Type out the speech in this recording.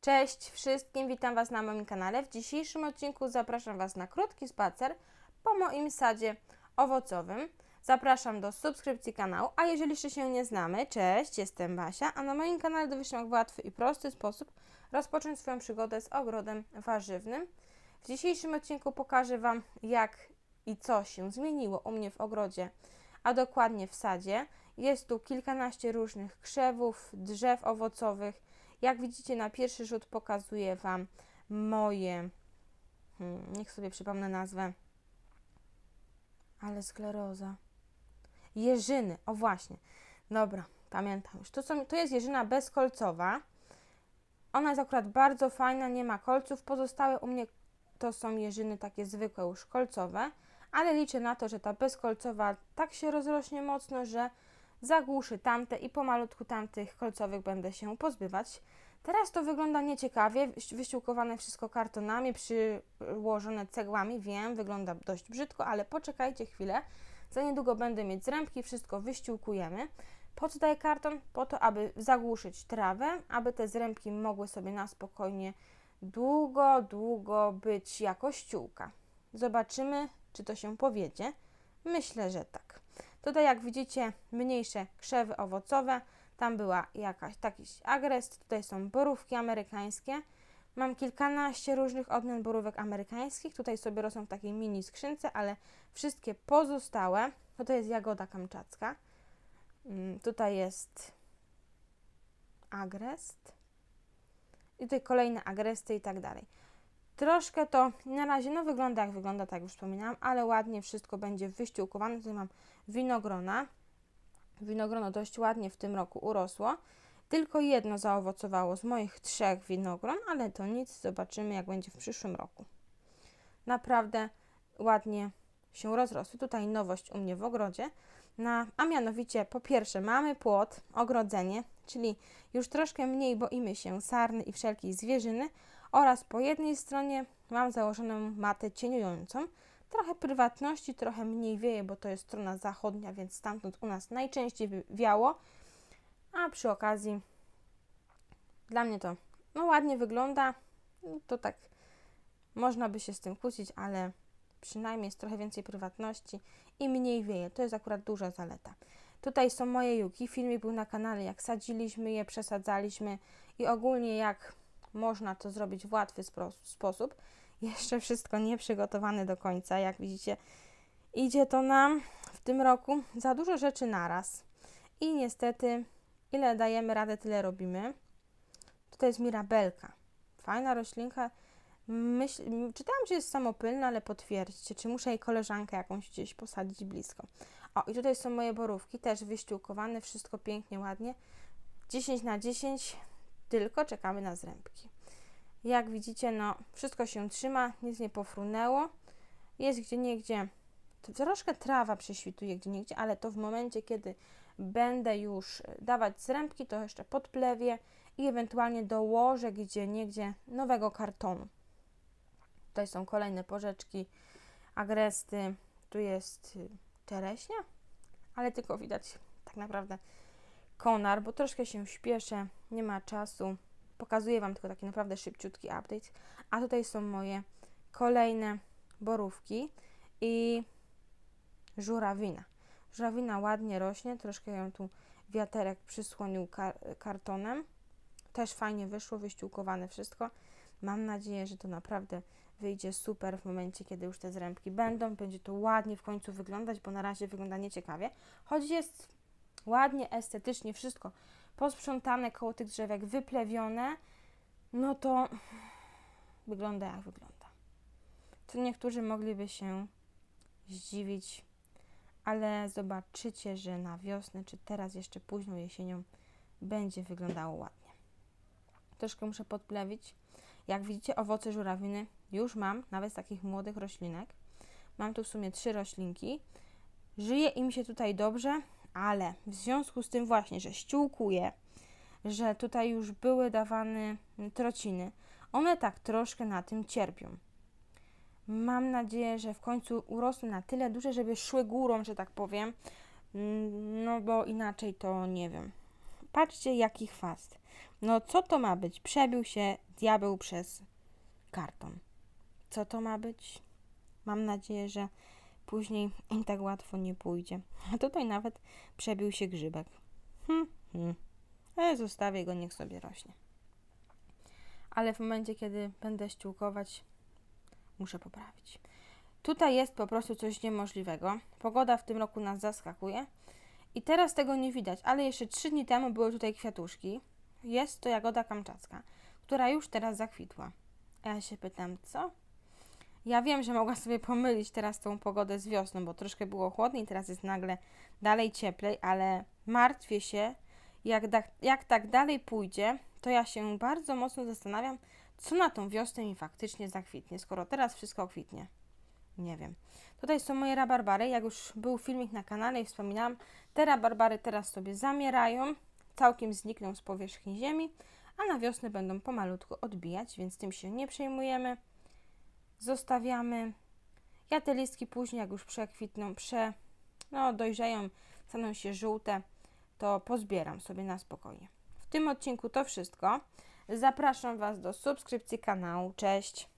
Cześć wszystkim, witam Was na moim kanale. W dzisiejszym odcinku zapraszam Was na krótki spacer po moim sadzie owocowym. Zapraszam do subskrypcji kanału, a jeżeli jeszcze się nie znamy, cześć, jestem Basia, a na moim kanale dowiesz się w łatwy i prosty sposób rozpocząć swoją przygodę z ogrodem warzywnym. W dzisiejszym odcinku pokażę Wam jak i co się zmieniło u mnie w ogrodzie, a dokładnie w sadzie. Jest tu kilkanaście różnych krzewów, drzew owocowych, jak widzicie, na pierwszy rzut pokazuję Wam moje, hmm, niech sobie przypomnę nazwę, ale skleroza. Jeżyny, o właśnie. Dobra, pamiętam już. To, są, to jest jeżyna bezkolcowa. Ona jest akurat bardzo fajna, nie ma kolców. Pozostałe u mnie to są jeżyny takie zwykłe, już kolcowe, ale liczę na to, że ta bezkolcowa tak się rozrośnie mocno, że zagłuszy tamte i pomalutku tamtych kolcowych będę się pozbywać. Teraz to wygląda nieciekawie, wyściółkowane wszystko kartonami, przyłożone cegłami, wiem, wygląda dość brzydko, ale poczekajcie chwilę, za niedługo będę mieć zrębki, wszystko wyściółkujemy. Po co daję karton? Po to, aby zagłuszyć trawę, aby te zrębki mogły sobie na spokojnie długo, długo być jako ściółka. Zobaczymy, czy to się powiedzie. Myślę, że tak. Tutaj jak widzicie mniejsze krzewy owocowe, tam była jakaś taki agrest, tutaj są borówki amerykańskie. Mam kilkanaście różnych odmian borówek amerykańskich. Tutaj sobie rosną w takiej mini skrzynce, ale wszystkie pozostałe, to jest jagoda kamczacka. Mm, tutaj jest agrest. I tutaj kolejne agresty i tak dalej. Troszkę to na razie no wygląda jak wygląda, tak jak już wspominałam, ale ładnie wszystko będzie wyściółkowane. Tutaj mam winogrona. Winogrono dość ładnie w tym roku urosło. Tylko jedno zaowocowało z moich trzech winogron, ale to nic, zobaczymy jak będzie w przyszłym roku. Naprawdę ładnie się rozrosły. Tutaj nowość u mnie w ogrodzie, na, a mianowicie po pierwsze mamy płot, ogrodzenie, czyli już troszkę mniej boimy się sarny i wszelkiej zwierzyny oraz po jednej stronie mam założoną matę cieniującą, Trochę prywatności, trochę mniej wieje, bo to jest strona zachodnia, więc stamtąd u nas najczęściej wiało. A przy okazji dla mnie to no, ładnie wygląda. No, to tak można by się z tym kłócić, ale przynajmniej jest trochę więcej prywatności i mniej wieje. To jest akurat duża zaleta. Tutaj są moje juki. Filmik był na kanale, jak sadziliśmy je, przesadzaliśmy i ogólnie jak można to zrobić w łatwy sposób jeszcze wszystko nie przygotowane do końca. Jak widzicie, idzie to nam w tym roku za dużo rzeczy naraz. I niestety, ile dajemy radę, tyle robimy. Tutaj jest mirabelka. Fajna roślinka. Myśl, czytałam, że jest samopylna, ale potwierdźcie, czy muszę jej koleżankę jakąś gdzieś posadzić blisko. O, i tutaj są moje borówki, też wyściółkowane, wszystko pięknie, ładnie. 10 na 10, tylko czekamy na zrębki. Jak widzicie, no wszystko się trzyma, nic nie pofrunęło. Jest gdzie niegdzie, troszkę trawa prześwituje gdzie niegdzie, ale to w momencie, kiedy będę już dawać zrębki, to jeszcze podplewię i ewentualnie dołożę gdzie niegdzie nowego kartonu. Tutaj są kolejne porzeczki, agresty, tu jest y, czereśnia, ale tylko widać tak naprawdę konar, bo troszkę się śpieszę, nie ma czasu. Pokazuję Wam tylko taki naprawdę szybciutki update. A tutaj są moje kolejne borówki i żurawina. Żurawina ładnie rośnie, troszkę ją tu wiaterek przysłonił kar kartonem. Też fajnie wyszło, wyściółkowane wszystko. Mam nadzieję, że to naprawdę wyjdzie super w momencie, kiedy już te zrębki będą. Będzie to ładnie w końcu wyglądać, bo na razie wygląda nieciekawie. Choć jest ładnie, estetycznie wszystko posprzątane koło tych drzewek, wyplewione, no to wygląda jak wygląda. Tu niektórzy mogliby się zdziwić, ale zobaczycie, że na wiosnę, czy teraz jeszcze późną jesienią będzie wyglądało ładnie. Troszkę muszę podplewić. Jak widzicie, owoce żurawiny już mam, nawet z takich młodych roślinek. Mam tu w sumie trzy roślinki. Żyje im się tutaj dobrze, ale w związku z tym właśnie, że ściółkuje, że tutaj już były dawane trociny, one tak troszkę na tym cierpią. Mam nadzieję, że w końcu urosną na tyle duże, żeby szły górą, że tak powiem, no bo inaczej to nie wiem. Patrzcie, jaki chwast. No co to ma być? Przebił się diabeł przez karton. Co to ma być? Mam nadzieję, że później im tak łatwo nie pójdzie. A tutaj nawet przebił się grzybek. Hmm, hmm. Ale zostawię go, niech sobie rośnie. Ale w momencie, kiedy będę ściółkować, muszę poprawić. Tutaj jest po prostu coś niemożliwego. Pogoda w tym roku nas zaskakuje. I teraz tego nie widać, ale jeszcze trzy dni temu były tutaj kwiatuszki. Jest to jagoda kamczacka, która już teraz zakwitła. Ja się pytam, co? Ja wiem, że mogła sobie pomylić teraz tą pogodę z wiosną, bo troszkę było chłodniej, teraz jest nagle dalej cieplej, ale martwię się, jak, da, jak tak dalej pójdzie, to ja się bardzo mocno zastanawiam, co na tą wiosnę mi faktycznie zakwitnie, skoro teraz wszystko kwitnie. Nie wiem. Tutaj są moje rabarbary. Jak już był filmik na kanale i wspominałam, te rabarbary teraz sobie zamierają, całkiem znikną z powierzchni ziemi, a na wiosnę będą pomalutku odbijać, więc tym się nie przejmujemy. Zostawiamy. Ja te listki później, jak już przekwitną, prze, no, dojrzeją, staną się żółte, to pozbieram sobie na spokojnie. W tym odcinku to wszystko. Zapraszam Was do subskrypcji kanału. Cześć!